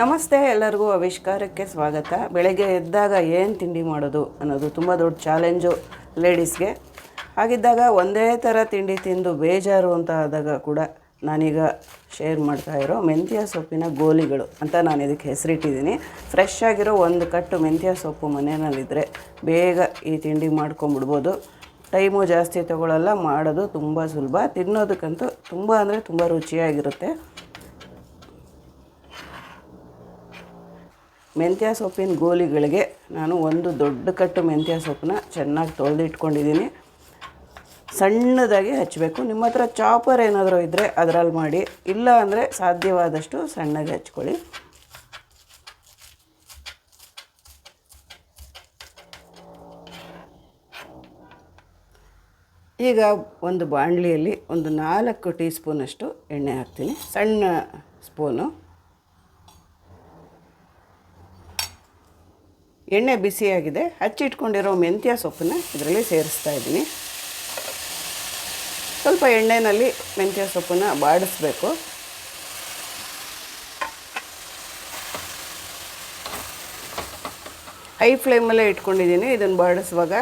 ನಮಸ್ತೆ ಎಲ್ಲರಿಗೂ ಆವಿಷ್ಕಾರಕ್ಕೆ ಸ್ವಾಗತ. ಬೆಳಗ್ಗೆ ಎದ್ದಾಗ ಏನು ತಿಂಡಿ ಮಾಡೋದು ಅನ್ನೋದು ತುಂಬ ದೊಡ್ಡ ಚಾಲೆಂಜು ಲೇಡೀಸ್ಗೆ ಹಾಗಿದ್ದಾಗ ಒಂದೇ ಥರ ತಿಂಡಿ ತಿಂದು ಬೇಜಾರು ಅಂತ ಆದಾಗ ಕೂಡ ನಾನೀಗ ಶೇರ್ ಮಾಡ್ತಾ ಇರೋ ಮೆಂತ್ಯ ಸೊಪ್ಪಿನ ಗೋಲಿಗಳು ಅಂತ ನಾನು ಇದಕ್ಕೆ ಹೆಸರಿಟ್ಟಿದ್ದೀನಿ. ಫ್ರೆಶ್ ಆಗಿರೋ ಒಂದು ಕಟ್ಟು ಮೆಂತ್ಯ ಸೊಪ್ಪು ಮನೆಯಲ್ಲಿದ್ದರೆ ಬೇಗ ಈ ತಿಂಡಿ ಮಾಡ್ಕೊಂಬಿಡ್ಬೋದು. ಟೈಮು ಜಾಸ್ತಿ ತಗೊಳ್ಳಲ್ಲ ಮಾಡೋದು ತುಂಬ ಸುಲಭ. ತಿನ್ನೋದಕ್ಕಂತೂ ತುಂಬ ಅಂದರೆ ತುಂಬ ರುಚಿಯಾಗಿರುತ್ತೆ. ಮೆಂತ್ಯ ಸೊಪ್ಪಿನ ಗೋಲಿಗಳಿಗೆ ನಾನು ಒಂದು ದೊಡ್ಡ ಕಟ್ಟು ಮೆಂತ್ಯ ಸೊಪ್ಪನ್ನ ಚೆನ್ನಾಗಿ ತೊಳೆದಿಟ್ಕೊಂಡಿದ್ದೀನಿ ಸಣ್ಣದಾಗಿ ಹಚ್ಚಬೇಕು ನಿಮ್ಮ ಹತ್ರ ಚಾಪರ್ ಏನಾದರೂ ಇದ್ದರೆ ಅದರಲ್ಲಿ ಮಾಡಿ. ಇಲ್ಲ ಅಂದರೆ ಸಾಧ್ಯವಾದಷ್ಟು ಸಣ್ಣಗೆ ಹಚ್ಕೊಳ್ಳಿ. ಈಗ ಒಂದು ಬಾಣಲಿಯಲ್ಲಿ ಒಂದು ನಾಲ್ಕು ಟೀ ಸ್ಪೂನಷ್ಟು ಎಣ್ಣೆ ಹಾಕ್ತೀನಿ. ಸಣ್ಣ ಸ್ಪೂನು. ಎಣ್ಣೆ ಬಿಸಿಯಾಗಿದೆ. ಹಚ್ಚಿಟ್ಕೊಂಡಿರೋ ಮೆಂತ್ಯ ಸೊಪ್ಪನ್ನ ಇದರಲ್ಲಿ ಸೇರಿಸ್ತಾ ಇದ್ದೀನಿ. ಸ್ವಲ್ಪ ಎಣ್ಣೆಯಲ್ಲಿ ಮೆಂತ್ಯ ಸೊಪ್ಪನ್ನು ಬಾಡಿಸ್ಬೇಕು. ಹೈ ಫ್ಲೇಮಲ್ಲೇ ಇಟ್ಕೊಂಡಿದ್ದೀನಿ. ಇದನ್ನು ಬಾಡಿಸುವಾಗ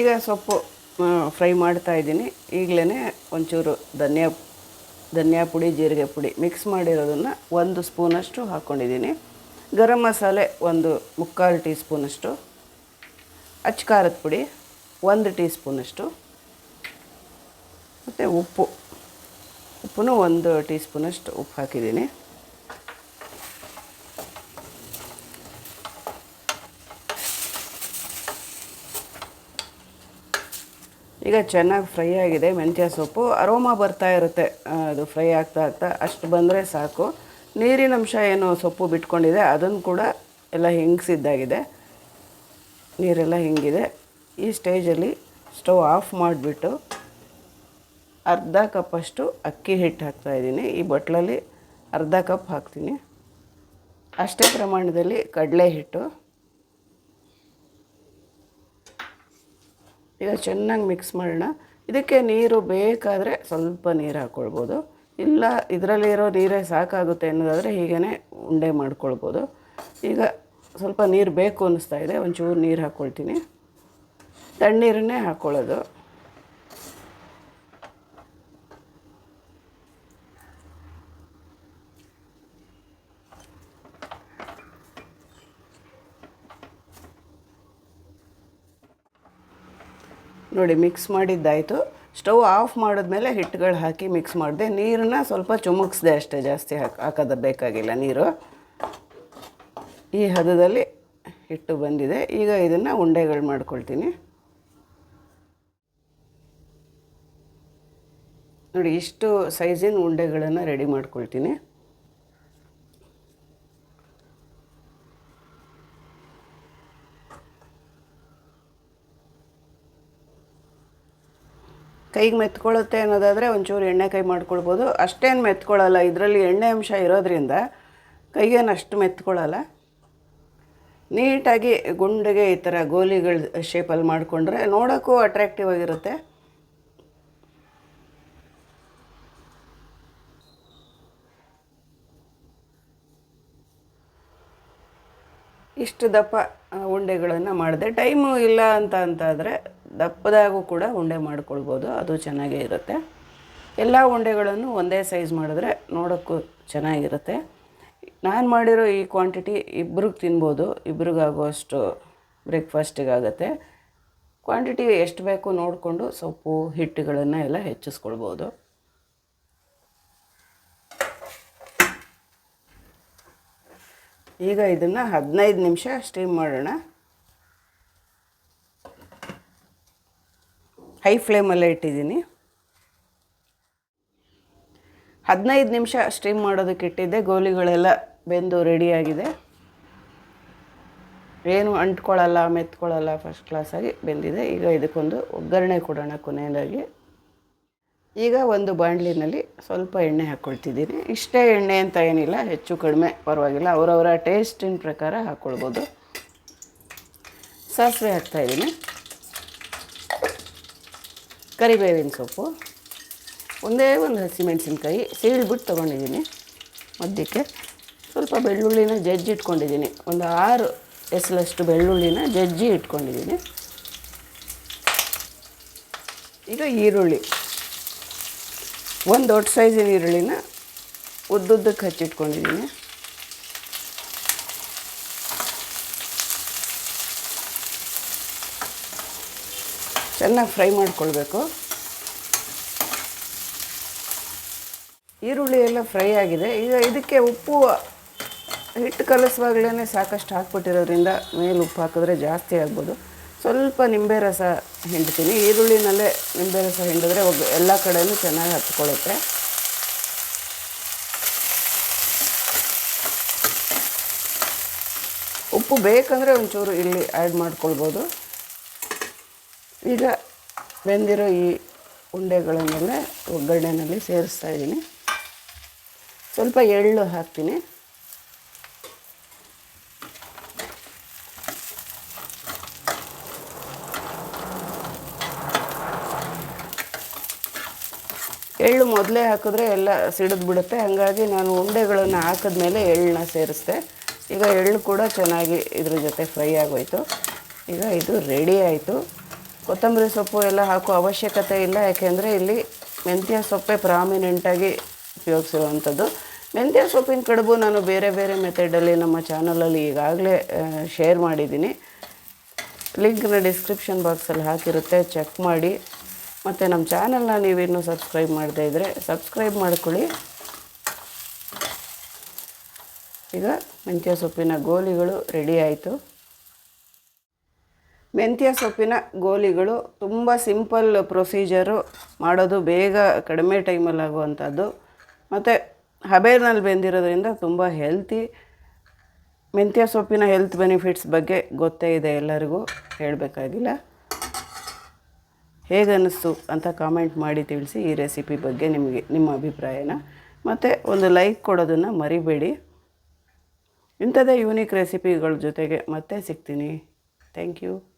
ಈಗ ಸೊಪ್ಪು ಫ್ರೈ ಮಾಡ್ತಾ ಇದ್ದೀನಿ. ಈಗಲೇ ಒಂಚೂರು ಧನಿಯಾ ಧನಿಯಾ ಪುಡಿ, ಜೀರಿಗೆ ಪುಡಿ ಮಿಕ್ಸ್ ಮಾಡಿರೋದನ್ನು ಒಂದು ಸ್ಪೂನಷ್ಟು ಹಾಕ್ಕೊಂಡಿದ್ದೀನಿ ಗರಂ ಮಸಾಲೆ ಒಂದು ಮುಕ್ಕಾಲು ಟೀ ಸ್ಪೂನಷ್ಟು ಅಚ್ಚ ಖಾರದ ಪುಡಿ ಒಂದು ಟೀ ಸ್ಪೂನಷ್ಟು ಮತ್ತು ಉಪ್ಪು ಉಪ್ಪು ಒಂದು ಟೀ ಸ್ಪೂನಷ್ಟು ಉಪ್ಪು ಹಾಕಿದ್ದೀನಿ. ಈಗ ಚೆನ್ನಾಗಿ ಫ್ರೈ ಆಗಿದೆ ಮೆಂತ್ಯ ಸೊಪ್ಪು. ಅರೋಮಾ ಬರ್ತಾ ಇರುತ್ತೆ. ಅದು ಫ್ರೈ ಆಗ್ತಾ ಆಗ್ತಾ ಅಷ್ಟು ಬಂದರೆ ಸಾಕು. ನೀರಿನ ಅಂಶ ಏನು ಸೊಪ್ಪು ಬಿಟ್ಕೊಂಡಿದೆ ಅದನ್ನು ಕೂಡ ಎಲ್ಲ ಹಿಂಗಿಸಿದ್ದಾಗಿದೆ. ನೀರೆಲ್ಲ ಹಿಂಗಿದೆ. ಈ ಸ್ಟೇಜಲ್ಲಿ ಸ್ಟವ್ ಆಫ್ ಮಾಡಿಬಿಟ್ಟು ಅರ್ಧ ಕಪ್ಪಷ್ಟು ಅಕ್ಕಿ ಹಿಟ್ಟು ಹಾಕ್ತಾಯಿದ್ದೀನಿ ಈ ಬಟ್ಲಲ್ಲಿ ಅರ್ಧ ಕಪ್ ಹಾಕ್ತೀನಿ. ಅಷ್ಟೇ ಪ್ರಮಾಣದಲ್ಲಿ ಕಡಲೆ ಹಿಟ್ಟು. ಈಗ ಚೆನ್ನಾಗಿ ಮಿಕ್ಸ್ ಮಾಡೋಣ. ಇದಕ್ಕೆ ನೀರು ಬೇಕಾದರೆ ಸ್ವಲ್ಪ ನೀರು ಹಾಕ್ಕೊಳ್ಬೋದು ಇಲ್ಲ, ಇದರಲ್ಲಿರೋ ನೀರೇ ಸಾಕಾಗುತ್ತೆ ಅನ್ನೋದಾದರೆ ಹೀಗೇ ಉಂಡೆ ಮಾಡ್ಕೊಳ್ಬೋದು. ಈಗ ಸ್ವಲ್ಪ ನೀರು ಬೇಕು ಅನ್ನಿಸ್ತಾ ಇದೆ, ಒಂಚೂರು ನೀರು ಹಾಕ್ಕೊಳ್ತೀನಿ ತಣ್ಣೀರನ್ನೇ ಹಾಕ್ಕೊಳ್ಳೋದು ನೋಡಿ ಮಿಕ್ಸ್ ಮಾಡಿದ್ದಾಯಿತು. ಸ್ಟವ್ ಆಫ್ ಮಾಡಿದ್ಮೇಲೆ ಹಿಟ್ಟುಗಳು ಹಾಕಿ ಮಿಕ್ಸ್ ಮಾಡಿದೆ. ನೀರನ್ನ ಸ್ವಲ್ಪ ಚುಮುಕ್ಸ್ದೆ ಅಷ್ಟೇ, ಜಾಸ್ತಿ ಹಾಕಿ, ಹಾಕೋದು ಬೇಕಾಗಿಲ್ಲ ನೀರು. ಈ ಹದದಲ್ಲಿ ಹಿಟ್ಟು ಬಂದಿದೆ. ಈಗ ಇದನ್ನು ಉಂಡೆಗಳು ಮಾಡ್ಕೊಳ್ತೀನಿ. ನೋಡಿ, ಇಷ್ಟು ಸೈಜಿನ ಉಂಡೆಗಳನ್ನು ರೆಡಿ ಮಾಡ್ಕೊಳ್ತೀನಿ. ಕೈಗೆ ಮೆತ್ಕೊಳ್ಳುತ್ತೆ ಅನ್ನೋದಾದರೆ ಒಂಚೂರು ಎಣ್ಣೆ ಕೈ ಮಾಡ್ಕೊಳ್ಬೋದು. ಅಷ್ಟೇನು ಮೆತ್ಕೊಳ್ಳಲ್ಲ, ಇದರಲ್ಲಿ ಎಣ್ಣೆ ಅಂಶ ಇರೋದ್ರಿಂದ ಕೈಗೇನು ಅಷ್ಟು ಮೆತ್ಕೊಳ್ಳಲ್ಲ. ನೀಟಾಗಿ ಗುಂಡಿಗೆ ಈ ಥರ ಗೋಲಿಗಳ ಶೇಪಲ್ಲಿ ಮಾಡಿಕೊಂಡ್ರೆ ನೋಡೋಕ್ಕೂ ಅಟ್ರಾಕ್ಟಿವ್ ಆಗಿರುತ್ತೆ. ಇಷ್ಟು ದಪ್ಪ ಉಂಡೆಗಳನ್ನು ಮಾಡಿದೆ. ಟೈಮು ಇಲ್ಲ ಅಂತ ಅಂತಾದರೆ ದಪ್ಪದಾಗೂ ಕೂಡ ಉಂಡೆ ಮಾಡ್ಕೊಳ್ಬೋದು, ಅದು ಚೆನ್ನಾಗೇ ಇರುತ್ತೆ. ಎಲ್ಲ ಉಂಡೆಗಳನ್ನು ಒಂದೇ ಸೈಜ್ ಮಾಡಿದ್ರೆ ನೋಡೋಕ್ಕೂ ಚೆನ್ನಾಗಿರುತ್ತೆ. ನಾನು ಮಾಡಿರೋ ಈ ಕ್ವಾಂಟಿಟಿ ಇಬ್ರಿಗೆ ತಿನ್ಬೋದು ಇಬ್ರಿಗಾಗುವಷ್ಟು ಬ್ರೇಕ್ಫಾಸ್ಟಿಗಾಗತ್ತೆ ಕ್ವಾಂಟಿಟಿ ಎಷ್ಟು ಬೇಕು ನೋಡಿಕೊಂಡು ಸೊಪ್ಪು, ಹಿಟ್ಟುಗಳನ್ನು ಎಲ್ಲ ಹೆಚ್ಚಿಸ್ಕೊಳ್ಬೋದು. ಈಗ ಇದನ್ನು ಹದಿನೈದು ನಿಮಿಷ ಸ್ಟೀಮ್ ಮಾಡೋಣ. ಹೈ ಫ್ಲೇಮಲ್ಲೇ ಇಟ್ಟಿದ್ದೀನಿ. ಹದಿನೈದು ನಿಮಿಷ ಸ್ಟೀಮ್ ಮಾಡೋದಕ್ಕೆ ಇಟ್ಟಿದ್ದೆ. ಗೋಲಿಗಳೆಲ್ಲ ಬೆಂದು ರೆಡಿಯಾಗಿದೆ ಏನು ಅಂಟ್ಕೊಳ್ಳಲ್ಲ, ಮೆತ್ಕೊಳ್ಳಲ್ಲ ಫಸ್ಟ್ ಕ್ಲಾಸಾಗಿ ಬೆಂದಿದೆ. ಈಗ ಇದಕ್ಕೊಂದು ಒಗ್ಗರಣೆ ಕೊಡೋಣ ಕೊನೆಯದಾಗಿ. ಈಗ ಒಂದು ಬಾಣಲಿನಲ್ಲಿ ಸ್ವಲ್ಪ ಎಣ್ಣೆ ಹಾಕ್ಕೊಳ್ತಿದ್ದೀನಿ ಇಷ್ಟೇ ಎಣ್ಣೆ ಅಂತ ಏನಿಲ್ಲ, ಹೆಚ್ಚು ಕಡಿಮೆ ಪರವಾಗಿಲ್ಲ. ಅವರವರ ಟೇಸ್ಟಿನ ಪ್ರಕಾರ ಹಾಕ್ಕೊಳ್ಬೋದು ಸಾಸಿವೆ ಹಾಕ್ತಾಯಿದ್ದೀನಿ ಕರಿಬೇವಿನ ಸೊಪ್ಪು, ಒಂದೇ ಒಂದು ಹಸಿಮೆಣಸಿನ್ಕಾಯಿ, ಸೀಳ್ಬಿಟ್ಟು ತೊಗೊಂಡಿದ್ದೀನಿ ಮಧ್ಯಕ್ಕೆ. ಸ್ವಲ್ಪ ಬೆಳ್ಳುಳ್ಳಿನ ಜಜ್ಜಿ ಇಟ್ಕೊಂಡಿದ್ದೀನಿ. ಒಂದು ಆರು ಎಸಲಷ್ಟು ಬೆಳ್ಳುಳ್ಳಿನ ಜಜ್ಜಿ ಇಟ್ಕೊಂಡಿದ್ದೀನಿ. ಈಗ ಈರುಳ್ಳಿ. ಒಂದು ದೊಡ್ಡ ಸೈಜಿನ ಈರುಳ್ಳಿನ ಉದ್ದುದ್ದಕ್ಕೆ ಹಚ್ಚಿಟ್ಕೊಂಡಿದ್ದೀನಿ. ಚೆನ್ನಾಗಿ ಫ್ರೈ ಮಾಡಿಕೊಳ್ಬೇಕು. ಈರುಳ್ಳಿ ಎಲ್ಲ ಫ್ರೈ ಆಗಿದೆ. ಈಗ ಇದಕ್ಕೆ ಉಪ್ಪು ಹಿಟ್ಟು ಕಲಿಸುವಾಗಲೇ ಸಾಕಷ್ಟು ಹಾಕ್ಬಿಟ್ಟಿರೋದ್ರಿಂದ ಮೇಲೆ ಉಪ್ಪು ಹಾಕಿದ್ರೆ ಜಾಸ್ತಿ ಆಗ್ಬೋದು. ಸ್ವಲ್ಪ ನಿಂಬೆ ರಸ ಹಿಂಡ್ತೀನಿ. ಈರುಳ್ಳಿನಲ್ಲೇ ನಿಂಬೆ ರಸ ಹಿಂಡಿದ್ರೆ ಒಬ್ಬ ಎಲ್ಲ ಕಡೆಯೂ ಚೆನ್ನಾಗಿ ಹತ್ಕೊಳ್ಳುತ್ತೆ. ಉಪ್ಪು ಬೇಕಂದರೆ ಒಂಚೂರು ಇಲ್ಲಿ ಆ್ಯಡ್ ಮಾಡ್ಕೊಳ್ಬೋದು. ಈಗ ಬೆಂದಿರೋ ಈ ಉಂಡೆಗಳನ್ನೆಲ್ಲ ಒಗ್ಗರಣೆಯಲ್ಲಿ ಸೇರಿಸ್ತಾ ಇದ್ದೀನಿ. ಸ್ವಲ್ಪ ಎಳ್ಳು ಹಾಕ್ತೀನಿ. ಎಳ್ಳು ಮೊದಲೇ ಹಾಕಿದ್ರೆ ಎಲ್ಲ ಸಿಡಿದು ಬಿಡುತ್ತೆ. ಹಾಗಾಗಿ ನಾನು ಉಂಡೆಗಳನ್ನು ಹಾಕಿದ್ಮೇಲೆ ಎಳ್ಳನ್ನ ಸೇರಿಸ್ದೆ. ಈಗ ಎಳ್ಳು ಕೂಡ ಚೆನ್ನಾಗಿ ಇದ್ರ ಜೊತೆ ಫ್ರೈ ಆಗೋಯ್ತು. ಈಗ ಇದು ರೆಡಿ ಆಯಿತು. ಕೊತ್ತಂಬರಿ ಸೊಪ್ಪು ಎಲ್ಲ ಹಾಕೋ ಅವಶ್ಯಕತೆ ಇಲ್ಲ. ಯಾಕೆಂದರೆ ಇಲ್ಲಿ ಮೆಂತ್ಯ ಸೊಪ್ಪೆ ಪ್ರಾಮಿನೆಂಟಾಗಿ ಉಪಯೋಗಿಸಿರುವಂಥದ್ದು. ಮೆಂತ್ಯ ಸೊಪ್ಪಿನ ಕಡುಬು ನಾನು ಬೇರೆ ಬೇರೆ ಮೆಥಡಲ್ಲಿ ನಮ್ಮ ಚಾನಲಲ್ಲಿ ಈಗಾಗಲೇ ಶೇರ್ ಮಾಡಿದ್ದೀನಿ. ಲಿಂಕ್ನ ಡಿಸ್ಕ್ರಿಪ್ಷನ್ ಬಾಕ್ಸಲ್ಲಿ ಹಾಕಿರುತ್ತೆ. ಚೆಕ್ ಮಾಡಿ. ಮತ್ತು ನಮ್ಮ ಚಾನಲ್ನ ನೀವಿನ್ನು ಸಬ್ಸ್ಕ್ರೈಬ್ ಮಾಡದೇ ಇದ್ದರೆ ಸಬ್ಸ್ಕ್ರೈಬ್ ಮಾಡ್ಕೊಳ್ಳಿ. ಈಗ ಮೆಂತ್ಯ ಸೊಪ್ಪಿನ ಗೋಲಿಗಳು ರೆಡಿ ಆಯಿತು. ಮೆಂತ್ಯ ಸೊಪ್ಪಿನ ಗೋಲಿಗಳು ತುಂಬ ಸಿಂಪಲ್ ಪ್ರೊಸೀಜರು ಮಾಡೋದು ಬೇಗ ಕಡಿಮೆ ಟೈಮಲ್ಲಿ ಆಗುವಂಥದ್ದು. ಮತ್ತು ಹಬೇರ್ನಲ್ಲಿ ಬೆಂದಿರೋದ್ರಿಂದ ತುಂಬ ಹೆಲ್ತಿ. ಮೆಂತ್ಯ ಸೊಪ್ಪಿನ ಹೆಲ್ತ್ ಬೆನಿಫಿಟ್ಸ್ ಬಗ್ಗೆ ಗೊತ್ತೇ ಇದೆ ಎಲ್ಲರಿಗೂ ಹೇಳಬೇಕಾಗಿಲ್ಲ. ಹೇಗೆ ಅನ್ನಿಸ್ತು ಅಂತ ಕಾಮೆಂಟ್ ಮಾಡಿ ತಿಳಿಸಿ ಈ ರೆಸಿಪಿ ಬಗ್ಗೆ ನಿಮಗೆ, ನಿಮ್ಮ ಅಭಿಪ್ರಾಯನ. ಮತ್ತು ಒಂದು ಲೈಕ್ ಕೊಡೋದನ್ನು ಮರಿಬೇಡಿ. ಇಂಥದ್ದೇ ಯೂನಿಕ್ ರೆಸಿಪಿಗಳ ಜೊತೆಗೆ ಮತ್ತೆ ಸಿಗ್ತೀನಿ. Thank you.